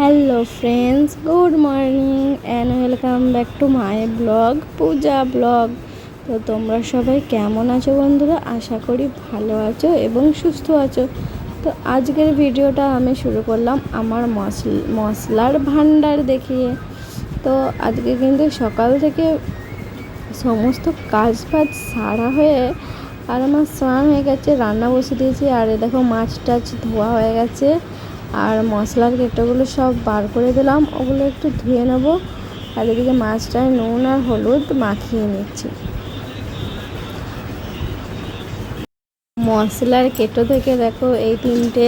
Hello friends good morning and welcome back to my blog Puja blog তো তোমরা সবাই কেমন আছো বন্ধুরা? আশা করি ভালো আছো এবং সুস্থ আছো। তো আজকের ভিডিওটা আমি শুরু করলাম আমার মশল মশলার ভান্ডার দেখিয়ে। তো আজকে কিন্তু সকাল থেকে সমস্ত কাজ ফাজ সারা হয়ে আর আমার স্নান হয়ে গেছে, রান্না বসে দিয়েছি। আর দেখো মাছ টাছ ধোয়া হয়ে গেছে। আর মশলার কেটোগুলো সব বার করে দিলাম। ওগুলো একটু ধুয়ে নেব। আর এদিকে মাছটায় নুন আর হলুদ মাখিয়ে নিচ্ছি। মশলার কেটো থেকে দেখো, এই তিনটে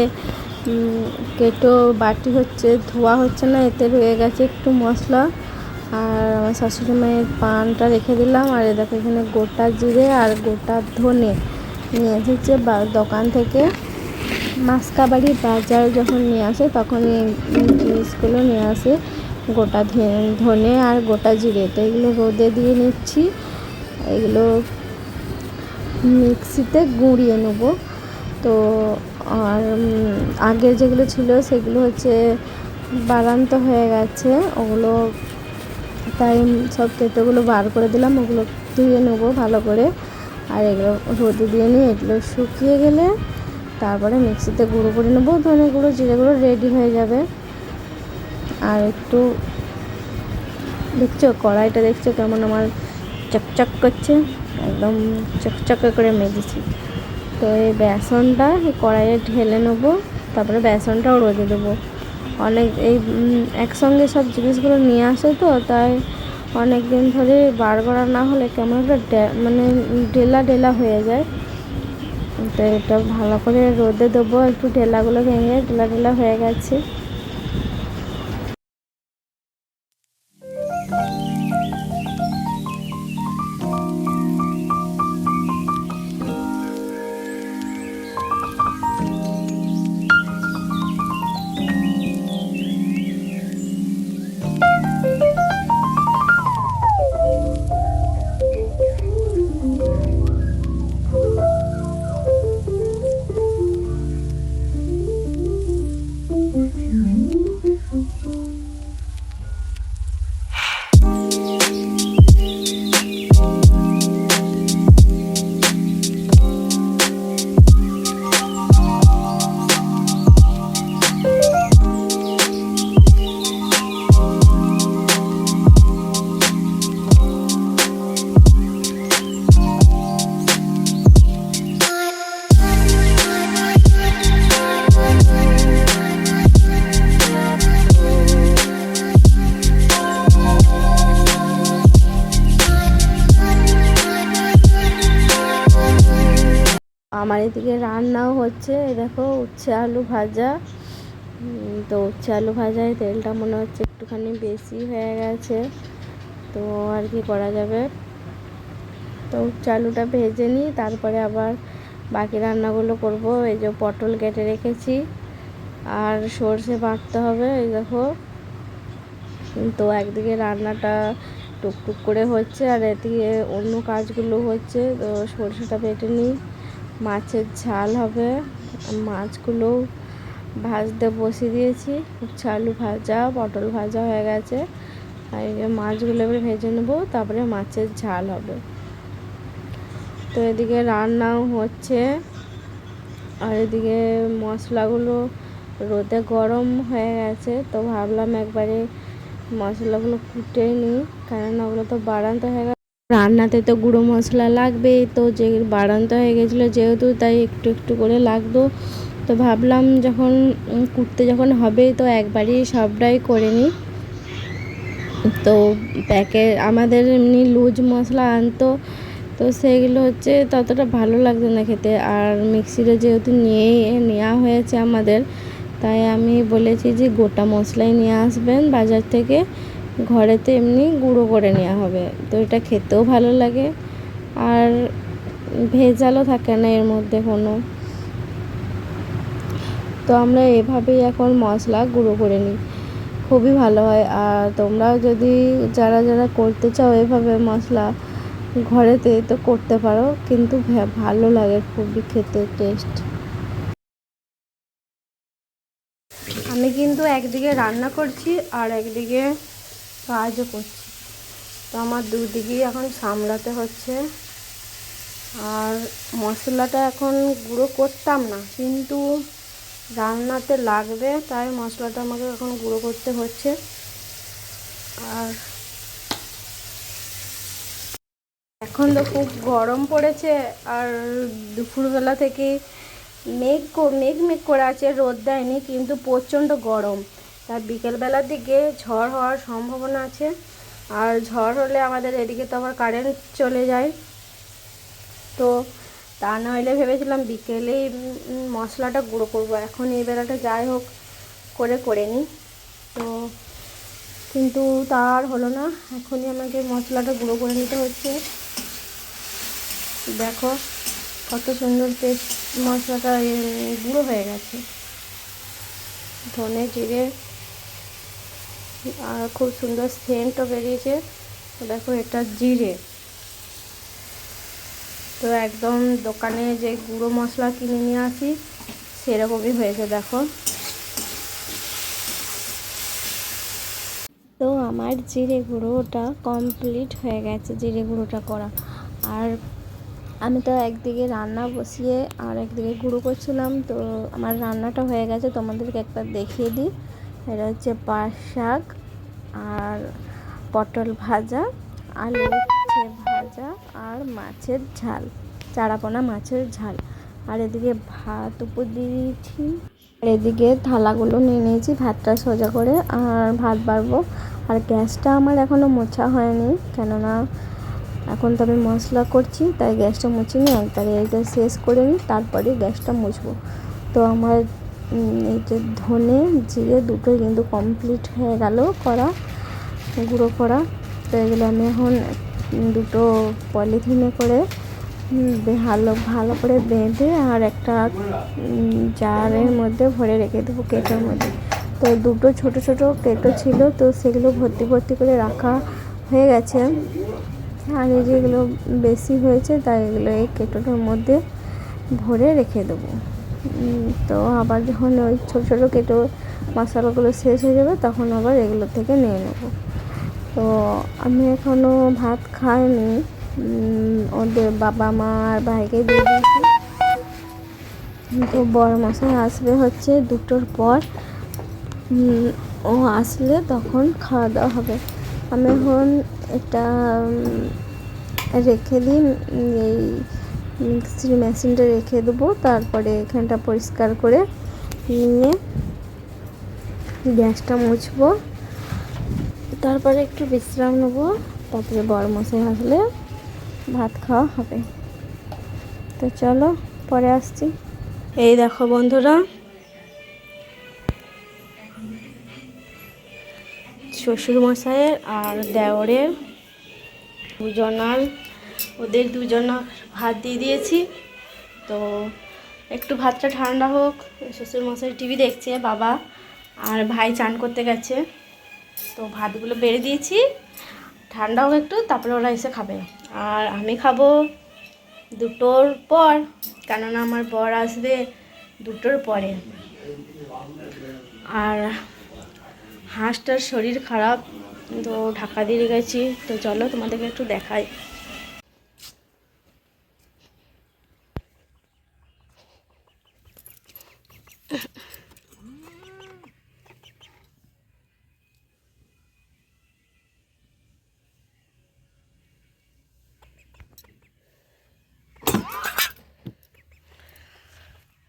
কেটো বাটি হচ্ছে, ধোয়া হচ্ছে না, এতে রয়ে গেছে একটু মশলা। আর আমার শাশুড়ি মায়ের পানটা রেখে দিলাম। আর দেখো এখানে গোটা জিরে আর গোটা ধনে নিয়ে এসেছে দোকান থেকে। মাসকাবাড়ি বাজার যখন নিয়ে আসে তখন এই জিনিসগুলো নিয়ে আসে। গোটা ধনে আর গোটা জিরে। তো এগুলো রোদে দিয়ে নিচ্ছি। এগুলো মিক্সিতে গুঁড়িয়ে নেব। তো আর আগের যেগুলো ছিল সেগুলো হচ্ছে বারান্ত হয়ে গেছে। ওগুলো তাই সব কেটোগুলো বার করে দিলাম। ওগুলো ধুয়ে নেব ভালো করে। আর এগুলো রোদে দিয়ে নিয়ে, এগুলো শুকিয়ে গেলে তারপরে মিক্সিতে গুঁড়ো করে নেব, ধনে গুঁড়ো, জিরে গুঁড়ো, রেডি হয়ে যাবে। আর একটু দেখছ, কড়াইটা দেখছ কেমন আমার চকচক করছে? একদম চকচকে করে মেজেছি। তো এই বেসনটা এই কড়াইয়ে ঢেলে নেব, তারপরে বেসনটাও রোদে দেবো। অনেক এই একসঙ্গে সব জিনিসগুলো নিয়ে আসে তো, তাই অনেক দিন ধরে বার করা না হলে কেমন একটা মানে ডেলা ডেলা হয়ে যায়। তো এটা ভালো করে রোদে দেবো একটু ডেলাগুলো ভেঙে ঢেলা ঢেলা হয়ে গেছে। আমার এদিকে রান্নাও হচ্ছে দেখো উচ্ছে আলু ভাজা। তো উচ্ছে আলু ভাজায় তেলটা মনে হচ্ছে একটুখানি বেশি হয়ে গেছে, তো আর কি করা যাবে? তো উচ্ছে আলুটা ভেজে নিই, তারপরে আবার বাকি রান্নাগুলো করব। এই যে পটল কেটে রেখেছি, আর সর্ষে বাটতে হবে, এই দেখো। তো একদিকে রান্নাটা টুকটুক করে হচ্ছে, আর এদিকে অন্য কাজগুলো হচ্ছে, তো সরষেটা বেটে নিই। মাছের ঝাল হবে। মাছগুলো ভাজতে বসিয়ে দিয়েছি। উচ্ছে ভাজা, পটল ভাজা হয়ে গেছে। আর মাছগুলো এবার ভেজে নেব, তারপরে মাছের ঝাল হবে। তো এদিকে রান্নাও হচ্ছে। আর এদিকে মশলাগুলো রোদে গরম হয়ে গেছে, তো ভাবলাম একবারে মশলাগুলো কুটে নিই কারণ ওগুলো তো বাড়ান্ত হয়ে গেছে। রান্নাতে তো গুঁড়ো মশলা লাগবেই তো, যে বাড়ান্ত হয়ে গেছিল যেহেতু, তাই একটু একটু করে লাগতো। তো ভাবলাম যখন কুটতে যখন হবে, তো একবারই সবটাই করে নিই। তো প্যাকেট আমাদের এমনি লুজ মশলা আনতো, তো সেগুলো হচ্ছে ততটা ভালো লাগতো না খেতে। আর মিক্সিতে যেহেতু নিয়েই নেওয়া হয়েছে আমাদের, তাই আমি বলেছি যে গোটা মশলাই নিয়ে আসবেন বাজার থেকে। ঘরেতে এমনি গুঁড়ো করে নেওয়া হবে। তো এটা খেতেও ভালো লাগে। আর ভেজালও থাকে না এর মধ্যে কোনো। তো আমরা এভাবেই এখন মশলা গুঁড়ো করে নিই। খুবই ভালো হয়। আর তোমরাও যদি যারা যারা করতে চাও এভাবে মশলা ঘরেতে তো করতে পারো। কিন্তু ভালো লাগে খুবই খেতে টেস্ট আমি কিন্তু একদিকে রান্না করছি আর একদিকে কাজও করছি। তো আমার দুদিকেই এখন সামলাতে হচ্ছে। আর মশলাটা এখন গুঁড়ো করতাম না, কিন্তু রান্নাতে লাগবে, তাই মশলাটা আমাকে এখন গুঁড়ো করতে হচ্ছে। আর এখন তো খুব গরম পড়েছে, আর দুপুরবেলা থেকে মেঘ মেঘ মেঘ করে আছে, রোদ দেয়নি, কিন্তু প্রচণ্ড গরম। তার বিকেলবেলার দিকে ঝড় হওয়ার সম্ভাবনা আছে। আর ঝড় হলে আমাদের এদিকে তো আবার কারেন্ট চলে যায়। তো তা নইলে ভেবেছিলাম বিকেলেই মশলাটা গুঁড়ো করব। এখন এই বেলাটা যাই হোক করে করে নিই। তো কিন্তু তার হলো না। এখনই আমাকে মশলাটা গুঁড়ো করে নিতে হচ্ছে। দেখো কত সুন্দর পেস্ট মশলাটা গুঁড়ো হয়ে গেছে। ধনে জিরে আর খুব সুন্দর সেন্টও বেরিয়েছে। দেখো, এটা জিরে। তো একদম দোকানে যে গুঁড়ো মশলা কিনে নিয়ে আসি, সেরকমই হয়েছে, দেখো। তো আমার জিরে গুঁড়োটা কমপ্লিট হয়ে গেছে, জিরে গুঁড়োটা করা। আর আমি তো একদিকে রান্না বসিয়ে আর একদিকে গুঁড়ো করছিলাম, তো আমার রান্নাটা হয়ে গেছে, তোমাদেরকে একবার দেখিয়ে দিই। এটা হচ্ছে পাট শাক আর পটল ভাজা, আলু উচ্ছে ভাজা আর মাছের ঝাল, চারাপোনা মাছের ঝাল। আর এদিকে ভাত উপর দিয়ে দিয়েছি। আর এদিকে থালাগুলো নিয়ে নিয়েছি, ভাতটা সোজা করে আর ভাত বাড়বো। আর গ্যাসটা আমার এখনও মোছা হয়নি, কেননা এখন তো আমি মশলা করছি, তাই গ্যাসটা মুছিনি। একবারে এটা শেষ করে নিই তারপরে গ্যাসটা মুছবো। তো আমার এই যে ধনে জিরে দুটোই কিন্তু কমপ্লিট হয়ে গেল করা গুঁড়ো করা তো এগুলো আমি এখন দুটো পলিথিনে করে ভালো ভালো করে বেঁধে আর একটা জারের মধ্যে ভরে রেখে দেবো কেটোর মধ্যে। তো দুটো ছোট ছোট কেটো ছিল, তো সেগুলো ভর্তি ভর্তি করে রাখা হয়ে গেছে। আর এই যেগুলো বেশি হয়েছে, তাই এগুলো এই কেটোটার মধ্যে ভরে রেখে দেবো। তো আবার যখন ওই ছোটো ছোটো কেটো মশলাগুলো শেষ হয়ে যাবে তখন আবার এগুলো থেকে নিয়ে নেব। তো আমি এখনও ভাত খাইনি। ওদের বাবা মা আর ভাইকে দিয়ে দিয়েছি। তো বড় মশাই আসবে হচ্ছে দুটোর পর। ও আসলে তখন খাওয়া দাওয়া হবে। আমি এখন এটা রেখে উম, এই মিক্সির মেশিনটা রেখে দেবো, তারপরে এখানটা পরিষ্কার করে নিয়ে গ্যাসটা মুছবো। তারপরে একটু বিশ্রাম নেব, তারপরে বড় মশাই আসলে ভাত খাওয়া হবে। তো চলো, পরে আসছি। এই দেখো বন্ধুরা শ্বশুর মশাইয়ের আর দেওরের দুজনার ওদের দুজনার ভাত দিয়ে দিয়েছি। তো একটু ভাতটা ঠান্ডা হোক, শ্বশুরমশাই টিভি দেখছে, বাবা আর ভাই চান করতে গেছে। তো ভাতগুলো বেড়ে দিয়েছি, ঠান্ডা হোক একটু, তারপরে ওরা এসে খাবে। আর আমি খাব দুটোর পর, কেননা আমার বর আসবে দুটোর পরে। আর হাঁসটার শরীর খারাপ, তো ঢাকা দিয়ে গেছি। তো চলো তোমাদেরকে একটু দেখাই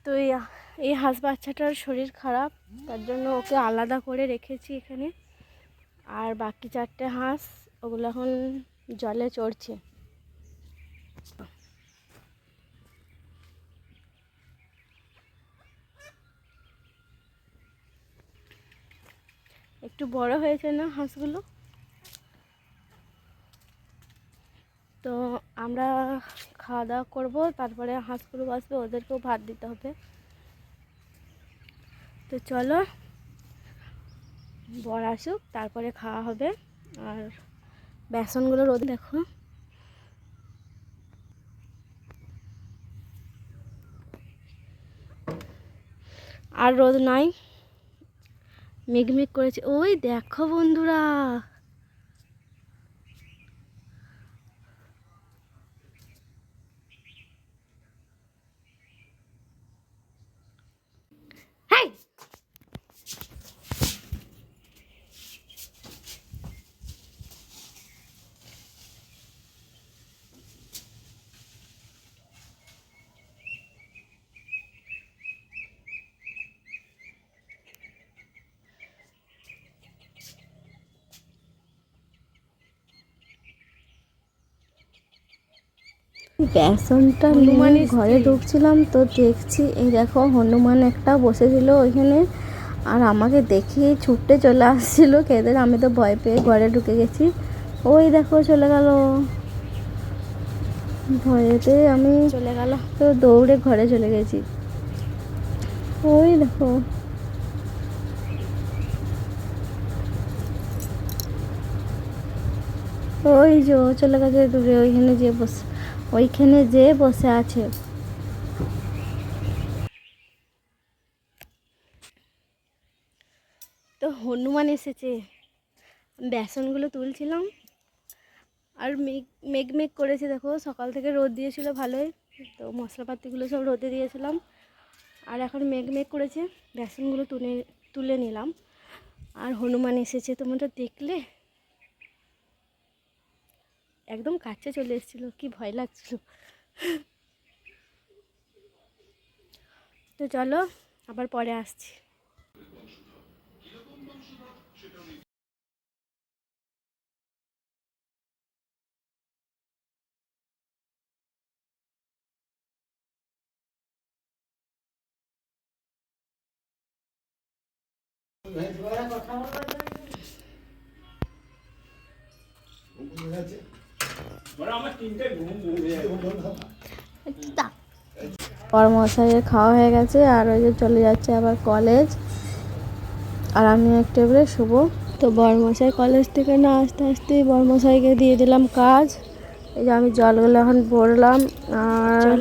তো এই হাঁস বাচ্চাটার শরীর খারাপ, তার জন্য ওকে আলাদা করে রেখেছি এখানে। আর বাকি চারটে হাঁস, ওগুলো এখন জলে চড়ছে। একটু বড় হয়েছে না হাঁসগুলো? তো আমরা খাওয়া দাওয়া করব, তারপরে হাঁসগুলো বাসবে ওদেরকেও ভাত দিতে হবে। তো চলো, বর আসুক, তারপরে খাওয়া হবে। আর বেসনগুলো রোদ দেখো। আর রোদ নাই। মেঘমেঘ মেঘ করেছে। ওই দেখো বন্ধুরা বেসনটা হনুমান নিয়ে ঘরে ঢুকছিলাম তো দেখছি এই দেখো হনুমান একটা বসেছিল ওইখানে। আর আমাকে দেখিয়ে ছুটতে চলে আসছিল খেদের আমি তো ভয় পেয়ে ঘরে ঢুকে গেছি। ওই দেখো চলে গেল। ভয়েতে আমি চলে গেল। তো দৌড়ে ঘরে চলে গেছি। ওই দেখো। ওই যে চলে গেছে দূরে ওইখানে যে বসে। ওইখানে যে বসে আছে। তো হনুমান এসেছে। বেসনগুলো তুলছিলাম। আর মেঘ মেঘ মেঘ করেছে দেখো। সকাল থেকে রোদ দিয়েছিল ভালোই। তো মশলাপাতিগুলো সব রোদে দিয়েছিলাম। আর এখন মেঘ মেঘ করেছে। বেসনগুলো তুলে তুলে নিলাম। আর হনুমান এসেছে তোমরা দেখলে? একদম কাছে চলে এসেছিল কি ভয় লাগছিল। তো চলো আবার পরে আসছি। কর্মশাইয়ের খাওয়া হয়ে গেছে আর ওই যে চলে যাচ্ছে আবার কলেজ আর আমি একটু এবারে শুভ তো বর্মশাই কলেজ থেকে না আসতে আসতেই বর্মশাইকে দিয়ে দিলাম কাজ। এই যে আমি জলগুলো এখন ভরলাম আর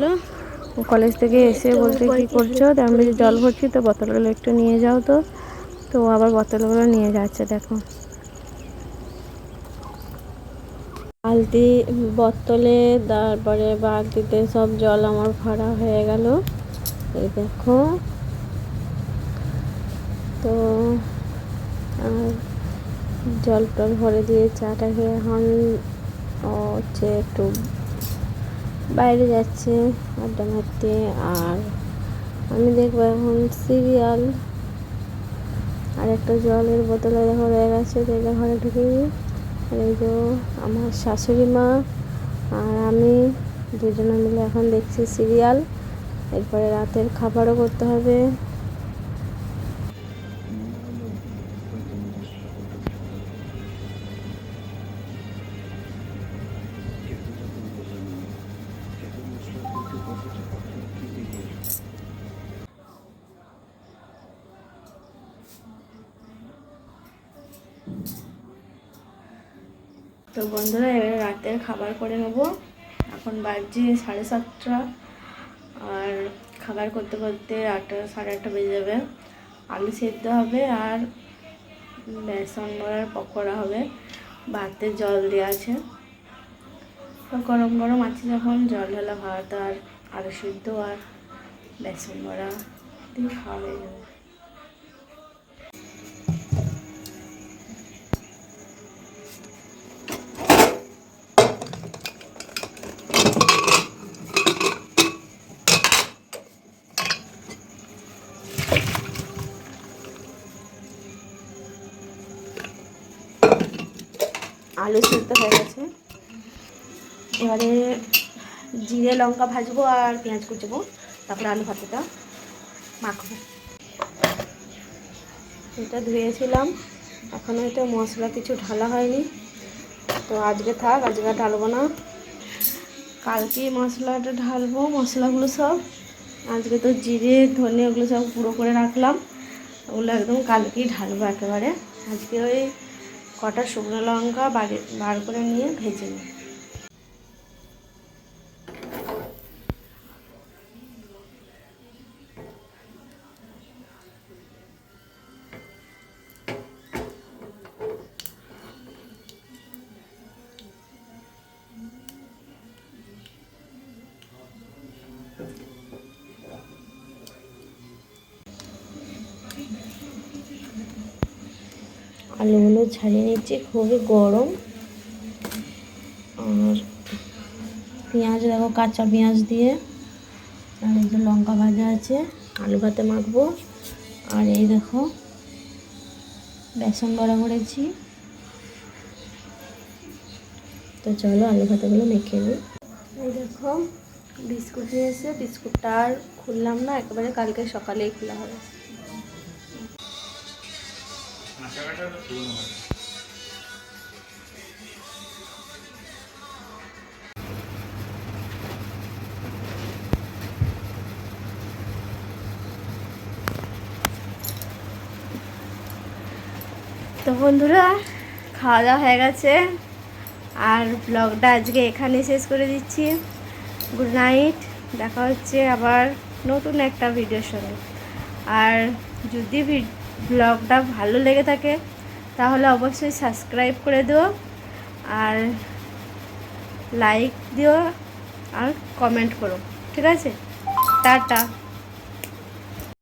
কলেজ থেকে এসে বলতে কি করছ? তো আমি জল ভরছি তো বোতলগুলো একটু নিয়ে যাও তো। তো আবার বোতলগুলো নিয়ে যাচ্ছে দেখো। বালতি বোতলে তারপরে বালতিতে সব জল আমার ভরা হয়ে গেল। এই দেখো। তো জল টল ভরে দিয়ে চাটা খেয়ে এখন হচ্ছে একটু বাইরে যাচ্ছে আড্ডা মারতে। আর আমি দেখব এখন সিরিয়াল। আর একটা জলের বোতলে দেখো রয়ে গেছে তো ঘরে ঢুকে এই যে আমার শাশুড়ি মা আর আমি দুজনে মিলে এখন দেখছি সিরিয়াল। এরপরে রাতের খাবারও করতে হবে। তো বন্ধুরা, এবারে রাতের খাবার করে নেব। এখন বাজছে সাড়ে সাতটা। আর খাবার করতে করতে আটটা, সাড়ে আটটা বেজে যাবে। আলু সেদ্ধ হবে আর বেসন বড়ার পকোড়া হবে। ভাতে জল দেওয়া আছে। তো গরম গরম আছে যখন, জল ঢালা ভাত আর আলু সিদ্ধ আর বেসন বড়া দিয়ে খাওয়া হয়ে যাবে। আলু সিদ্ধ হয়ে গেছে। এবারে জিরে লঙ্কা ভাজবো আর পেঁয়াজ কুচবো, তারপরে আলু ভাতেটা মাখবো। এটা ধুয়েছিলাম এখনও এটা মশলা কিছু ঢালা হয়নি। তো আজকে থাক, আজকে ঢালবো না। কালকে মশলাটা ঢালবো, মশলাগুলো সব। আজকে তো জিরে, ধনে, ওগুলো সব গুঁড়ো করে রাখলাম। ওগুলো একদম কালকেই ঢালবো একেবারে। আজকে ওই কটা শুকনো লঙ্কা বার করে নিয়ে ভেজে নিই। আলুগুলো ছাড়িয়ে নিচ্ছি, খুবই গরম। আর পেঁয়াজ, দেখো কাঁচা পেঁয়াজ দিয়ে, আর যে লঙ্কা ভাজা আছে, আলু ভাতে মাখবো। আর এই দেখো, বেসন বড়া করেছি। তো চলো আলু ভাতেগুলো মেখে নিই। এই দেখো, বিস্কুট নিয়ে এসে, বিস্কুটটা আর খুললাম না, একেবারে কালকে সকালেই খোলা হবে। তো বন্ধুরা, খাওয়া দাওয়া হয়ে গেছে। আর ব্লগটা আজকে এখানে শেষ করে দিচ্ছি। গুড নাইট দেখা হচ্ছে আবার নতুন একটা ভিডিওর সঙ্গে। আর যদি ব্লগটা ভালো লেগে থাকে, তাহলে অবশ্যই সাবস্ক্রাইব করে দিও আর লাইক দিও আর কমেন্ট করো, ঠিক আছে? টাটা।